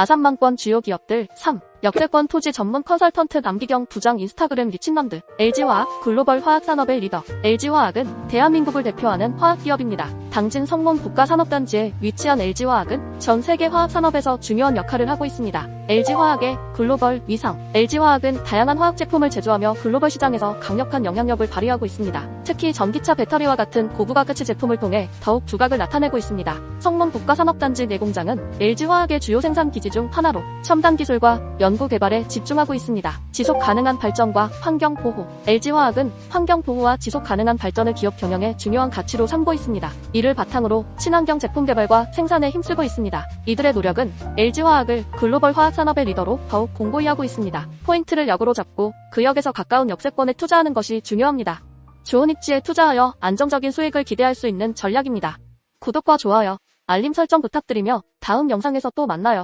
아산망권 주요 기업들 3. 역세권 토지 전문 컨설턴트 남기경 부장 인스타그램 리친남드 LG화학 글로벌 화학산업의 리더 LG화학은 대한민국을 대표하는 화학기업입니다. 당진 성문 국가산업단지에 위치한 LG화학은 전 세계 화학산업에서 중요한 역할을 하고 있습니다. LG화학의 글로벌 위상 LG화학은 다양한 화학 제품을 제조하며 글로벌 시장에서 강력한 영향력을 발휘하고 있습니다. 특히 전기차 배터리와 같은 고부가 가치 제품을 통해 더욱 두각을 나타내고 있습니다. 성문 국가산업단지 내공장은 LG화학의 주요 생산 기지 중 하나로 첨단 기술과 연구 개발에 집중하고 있습니다. 지속 가능한 발전과 환경 보호. LG화학은 환경 보호와 지속 가능한 발전을 기업 경영의 중요한 가치로 삼고 있습니다. 이를 바탕으로 친환경 제품 개발과 생산에 힘쓰고 있습니다. 이들의 노력은 LG화학을 글로벌 화학 산업의 리더로 더욱 공고히 하고 있습니다. 포인트를 역으로 잡고 그 역에서 가까운 역세권에 투자하는 것이 중요합니다. 좋은 입지에 투자하여 안정적인 수익을 기대할 수 있는 전략입니다. 구독과 좋아요, 알림 설정 부탁드리며 다음 영상에서 또 만나요.